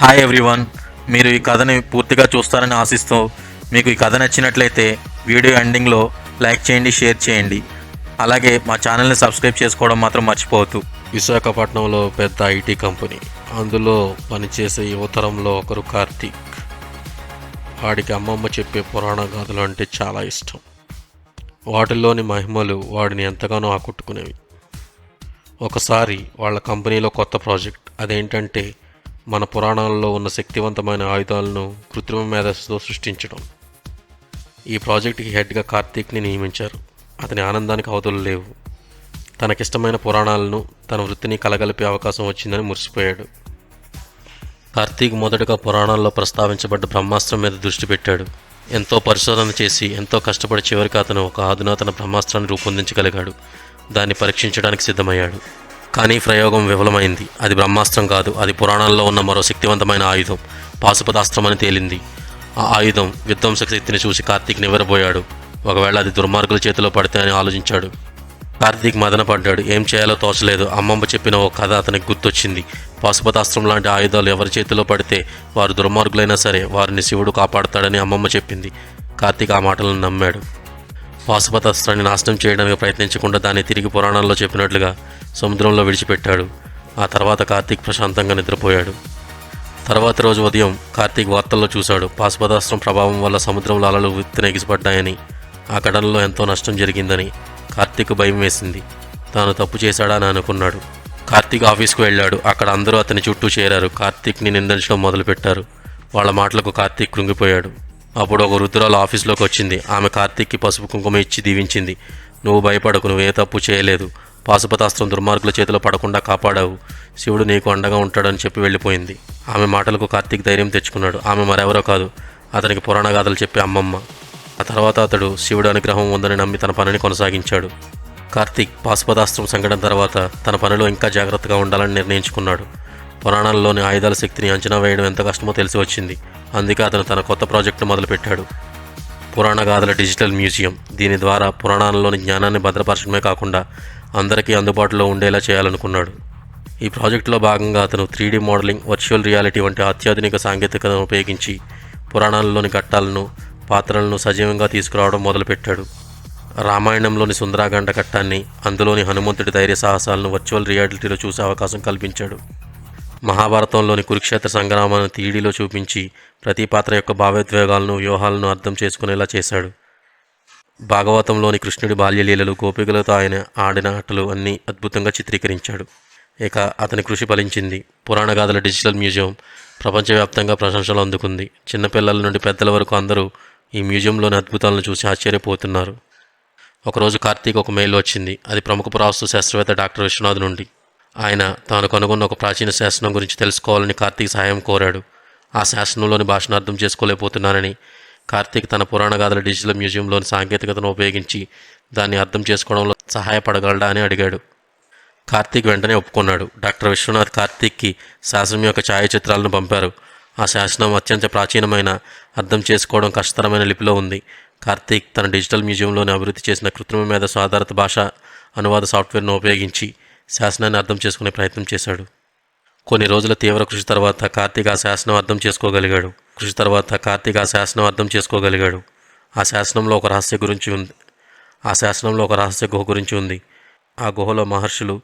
Hi everyone మీరు ఈ కథని పూర్తిగా చూస్తారని ఆశిస్తూ మీకు ఈ కథ నచ్చినట్లయితే వీడియో ఎండింగ్లో లైక్ చేయండి షేర్ చేయండి. అలాగే మా ఛానల్ని సబ్స్క్రైబ్ చేసుకోవడం మాత్రం మర్చిపోవద్దు. విశాఖపట్నంలో పెద్ద ఐటీ కంపెనీ. అందులో పనిచేసే యువతరంలో ఒకరు కార్తీక్. వాడికి అమ్మమ్మ చెప్పే పురాణ గాథలు అంటే చాలా ఇష్టం. వాటిల్లోని మహిమలు వాడిని ఎంతగానో ఆకట్టుకునేవి. ఒకసారి వాళ్ళ కంపెనీలో కొత్త ప్రాజెక్ట్. అదేంటంటే మన పురాణాలలో ఉన్న శక్తివంతమైన ఆయుధాలను కృత్రిమ మేధస్సుతో సృష్టించడం. ఈ ప్రాజెక్టుకి హెడ్గా కార్తీక్ని నియమించారు. అతని ఆనందానికి అవధులు లేవు. తనకిష్టమైన పురాణాలను తన వృత్తిని కలగలిపే అవకాశం వచ్చిందని మురిసిపోయాడు. కార్తీక్ మొదటగా పురాణాల్లో ప్రస్తావించబడ్డ బ్రహ్మాస్త్రం మీద దృష్టి పెట్టాడు. ఎంతో పరిశోధన చేసి ఎంతో కష్టపడి చివరికి అతను ఒక అధునాతన బ్రహ్మాస్త్రాన్ని రూపొందించగలిగాడు. దాన్ని పరీక్షించడానికి సిద్ధమయ్యాడు. కానీ ప్రయోగం విఫలమైంది. అది బ్రహ్మాస్త్రం కాదు అది పురాణాల్లో ఉన్న మరో శక్తివంతమైన ఆయుధం పాశుపతాస్త్రం అని తేలింది. ఆ ఆయుధం విధ్వంసక శక్తిని చూసి కార్తీక్ నివ్వరబోయాడు ఒకవేళ అది దుర్మార్గుల చేతిలో పడితే అని ఆలోచించాడు. కార్తీక్ మదన పడ్డాడు. ఏం చేయాలో తోచలేదు. అమ్మమ్మ చెప్పిన ఓ కథ అతనికి గుర్తొచ్చింది. పాశుపతాస్త్రం లాంటి ఆయుధాలు ఎవరి చేతిలో పడితే వారు దుర్మార్గులైనా సరే వారిని శివుడు కాపాడతాడని అమ్మమ్మ చెప్పింది. కార్తీక్ ఆ మాటలను నమ్మాడు. పాశుపతాస్త్రాన్ని నాశనం చేయడానికి ప్రయత్నించకుండా దాన్ని తిరిగి పురాణాల్లో చెప్పినట్లుగా సముద్రంలో విడిచిపెట్టాడు. ఆ తర్వాత కార్తీక్ ప్రశాంతంగా నిద్రపోయాడు. తర్వాత రోజు ఉదయం కార్తీక్ వార్తల్లో చూశాడు పాశుపతాస్త్రం ప్రభావం వల్ల సముద్రంలో అలలు ఎగిసిపడ్డాయని ఆ కడలలో ఎంతో నష్టం జరిగిందని కార్తీక్ భయం వేసింది. తాను తప్పు చేశాడా అని అనుకున్నాడు. కార్తీక్ ఆఫీస్కు వెళ్ళాడు. అక్కడ అందరూ అతని చుట్టూ చేరారు. కార్తీక్ని నిందించడం మొదలుపెట్టారు. వాళ్ళ మాటలకు కార్తీక్ కృంగిపోయాడు. అప్పుడు ఒక వృద్ధురాలు ఆఫీస్లోకి వచ్చింది. ఆమె కార్తీక్కి పసుపు కుంకుమ ఇచ్చి దీవించింది. నువ్వు భయపడకు నువ్వే తప్పు చేయలేదు. పాశుపతాస్త్రం దుర్మార్గుల చేతిలో పడకుండా కాపాడావు. శివుడు నీకు అండగా ఉంటాడని చెప్పి వెళ్ళిపోయింది. ఆమె మాటలకు కార్తీక్ ధైర్యం తెచ్చుకున్నాడు. ఆమె మరెవరో కాదు. అతనికి పురాణ గాథలు చెప్పే అమ్మమ్మ. ఆ తర్వాత అతడు శివుడు అనుగ్రహం ఉందని నమ్మి తన పనిని కొనసాగించాడు. కార్తీక్ పాశుపతాస్త్రం సంఘటన తర్వాత తన పనిలో ఇంకా జాగ్రత్తగా ఉండాలని నిర్ణయించుకున్నాడు. పురాణాల్లోని ఆయుధాల శక్తిని అంచనా వేయడం ఎంత కష్టమో తెలిసి వచ్చింది. అందుకే అతను తన కొత్త ప్రాజెక్టును మొదలుపెట్టాడు. పురాణ గాథల డిజిటల్ మ్యూజియం. దీని ద్వారా పురాణాలలోని జ్ఞానాన్ని భద్రపరచడమే కాకుండా అందరికీ అందుబాటులో ఉండేలా చేయాలనుకున్నాడు. ఈ ప్రాజెక్టులో భాగంగా అతను త్రీడీ మోడలింగ్ వర్చువల్ రియాలిటీ వంటి అత్యాధునిక సాంకేతికతను ఉపయోగించి పురాణాలలోని ఘట్టాలను పాత్రలను సజీవంగా తీసుకురావడం మొదలుపెట్టాడు. రామాయణంలోని సుందరాగండ ఘట్టాన్ని అందులోని హనుమంతుడి ధైర్య సాహసాలను వర్చువల్ రియాలిటీలో చూసే అవకాశం కల్పించాడు. మహాభారతంలోని కురుక్షేత్ర సంగ్రామాన్ని తీడిలో చూపించి ప్రతి పాత్ర యొక్క భావోద్వేగాలను వ్యూహాలను అర్థం చేసుకునేలా చేశాడు. భాగవతంలోని కృష్ణుడి బాల్యలీలలు గోపికలతో ఆయన ఆడిన ఆటలు అన్నీ అద్భుతంగా చిత్రీకరించాడు. ఇక అతని కృషి ఫలించింది. పురాణ గాథల డిజిటల్ మ్యూజియం ప్రపంచవ్యాప్తంగా ప్రశంసలు అందుకుంది. చిన్నపిల్లల నుండి పెద్దల వరకు అందరూ ఈ మ్యూజియంలోని అద్భుతాలను చూసి ఆశ్చర్యపోతున్నారు. ఒకరోజు కార్తీక్ ఒక మెయిల్ వచ్చింది. అది ప్రముఖ పురావస్తు శాస్త్రవేత్త డాక్టర్ విశ్వనాథ్ నుండి. ఆయన తాను కనుగొన్న ఒక ప్రాచీన శాసనం గురించి తెలుసుకోవాలని కార్తీక్ సహాయం కోరాడు. ఆ శాసనంలోని భాషను అర్థం చేసుకోలేకపోతున్నానని కార్తీక్ తన పురాణ గాథల డిజిటల్ మ్యూజియంలోని సాంకేతికతను ఉపయోగించి దాన్ని అర్థం చేసుకోవడంలో సహాయపడగలడా అని అడిగాడు. కార్తీక్ వెంటనే ఒప్పుకున్నాడు. డాక్టర్ విశ్వనాథ్ కార్తీక్కి శాసనం యొక్క ఛాయాచిత్రాలను పంపారు. ఆ శాసనం అత్యంత ప్రాచీనమైన అర్థం చేసుకోవడం కష్టతరమైన లిపిలో ఉంది. కార్తీక్ తన డిజిటల్ మ్యూజియంలోని అభివృద్ధి చేసిన కృత్రిమ మీద సాధారణ భాష అనువాద సాఫ్ట్వేర్ను ఉపయోగించి శాసనాన్ని అర్థం చేసుకునే ప్రయత్నం చేశాడు. కొన్ని రోజుల తీవ్ర కృషి తర్వాత కార్తీక్ ఆ శాసనం అర్థం చేసుకోగలిగాడు. కృషి తర్వాత కార్తీక్ ఆ శాసనం అర్థం చేసుకోగలిగాడు. ఆ శాసనంలో ఒక రహస్య గురించి ఉంది. ఆ శాసనంలో ఒక రహస్య గుహ గురించి ఉంది. ఆ గుహలో మహర్షులు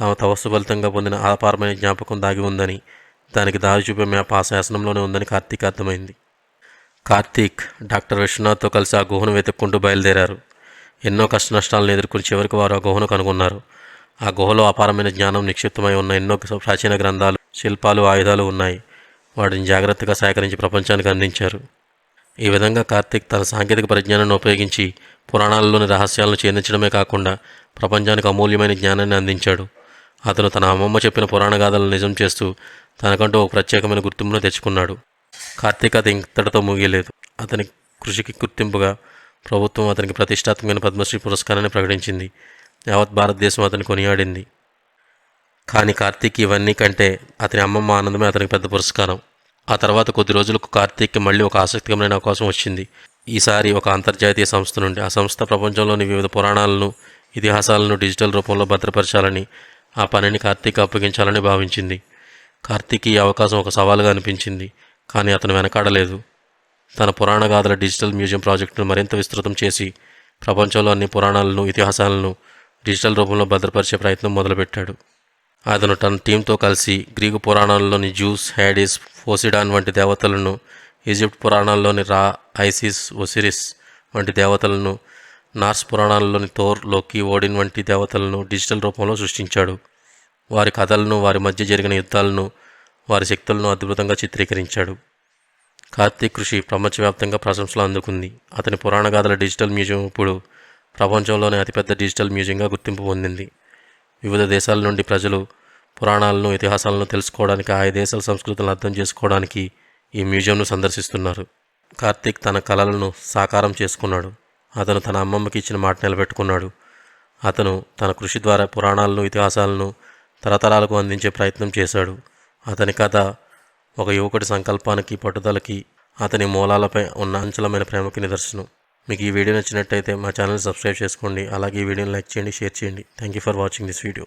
తమ తపస్సు ఫలితంగా పొందిన అపారమైన జ్ఞాపకం దాగి ఉందని దానికి దారి చూపే మ్యాప్ ఆ శాసనంలోనే ఉందని కార్తీక్ అర్థమైంది. కార్తీక్ డాక్టర్ విశ్వనాథ్తో కలిసి ఆ గుహను వెతుక్కుంటూ బయలుదేరారు. ఎన్నో కష్ట నష్టాలను ఎదుర్కొని చివరికి వారు ఆ గుహను కనుగొన్నారు. ఆ గుహలో అపారమైన జ్ఞానం నిక్షిప్తమై ఉన్న ఎన్నో ప్రాచీన గ్రంథాలు శిల్పాలు ఆయుధాలు ఉన్నాయి. వాటిని జాగ్రత్తగా సేకరించి ప్రపంచానికి అందించారు. ఈ విధంగా కార్తీక్ తన సాంకేతిక పరిజ్ఞానాన్ని ఉపయోగించి పురాణాలలోని రహస్యాలను ఛేదించడమే కాకుండా ప్రపంచానికి అమూల్యమైన జ్ఞానాన్ని అందించాడు. అతను తన అమ్మమ్మ చెప్పిన పురాణ గాథలను నిజం చేస్తూ తనకంటూ ఒక ప్రత్యేకమైన గుర్తింపును తెచ్చుకున్నాడు. కార్తీక్ అది ఇంతటితో ముగియలేదు. అతని కృషికి గుర్తింపుగా ప్రభుత్వం అతనికి ప్రతిష్టాత్మకమైన పద్మశ్రీ పురస్కారాన్ని ప్రకటించింది. యావత్ భారతదేశం అతను కొనియాడింది. కానీ కార్తీక్ ఇవన్నీ కంటే అతని అమ్మమ్మ ఆనందమే అతనికి పెద్ద పురస్కారం. ఆ తర్వాత కొద్ది రోజులకు కార్తీక్కి మళ్ళీ ఒక ఆసక్తికరమైన అవకాశం వచ్చింది. ఈసారి ఒక అంతర్జాతీయ సంస్థ నుండి ఆ సంస్థ ప్రపంచంలోని వివిధ పురాణాలను ఇతిహాసాలను డిజిటల్ రూపంలో భద్రపరచాలని ఆ పనిని కార్తీక్ అప్పగించాలని భావించింది. కార్తీక్ ఈ అవకాశం ఒక సవాలుగా అనిపించింది కానీ అతను వెనకాడలేదు. తన పురాణ గాథల డిజిటల్ మ్యూజియం ప్రాజెక్టును మరింత విస్తృతం చేసి ప్రపంచంలో అన్ని పురాణాలను ఇతిహాసాలను డిజిటల్ రూపంలో భద్రపరిచే ప్రయత్నం మొదలుపెట్టాడు. అతను తన టీంతో కలిసి గ్రీకు పురాణాల్లోని జ్యూస్ హ్యాడిస్ ఫోసిడాన్ వంటి దేవతలను ఈజిప్ట్ పురాణాల్లోని రా ఐసిస్ ఒసిరిస్ వంటి దేవతలను నార్స్ పురాణాల్లోని థోర్లోకి ఓడిన్ వంటి దేవతలను డిజిటల్ రూపంలో సృష్టించాడు. వారి కథలను వారి మధ్య జరిగిన యుద్ధాలను వారి శక్తులను అద్భుతంగా చిత్రీకరించాడు. కార్తీక్ కృషి ప్రపంచవ్యాప్తంగా ప్రశంసలు అందుకుంది. అతని పురాణ గాథల డిజిటల్ మ్యూజియం ఇప్పుడు ప్రపంచంలోనే అతిపెద్ద డిజిటల్ మ్యూజియంగా గుర్తింపు పొందింది. వివిధ దేశాల నుండి ప్రజలు పురాణాలను ఇతిహాసాలను తెలుసుకోవడానికి ఆయా దేశాల సంస్కృతులను అర్థం చేసుకోవడానికి ఈ మ్యూజియంను సందర్శిస్తున్నారు. కార్తీక్ తన కళలను సాకారం చేసుకున్నాడు. అతను తన అమ్మమ్మకి ఇచ్చిన మాట నిలబెట్టుకున్నాడు. అతను తన కృషి ద్వారా పురాణాలను ఇతిహాసాలను తరతరాలకు అందించే ప్రయత్నం చేశాడు. అతని కథ ఒక యువకుడి సంకల్పానికి పట్టుదలకి అతని మూలాలపై ఉన్న అంచలమైన ప్రేమకి నిదర్శనం. మీకు ఈ వీడియో నచ్చినట్టయితే మా ఛానల్ సబ్స్క్రైబ్ చేసుకోండి. అలాగే ఈ వీడియోని లైక్ చేయండి షేర్ చేయండి. Thank you for watching this video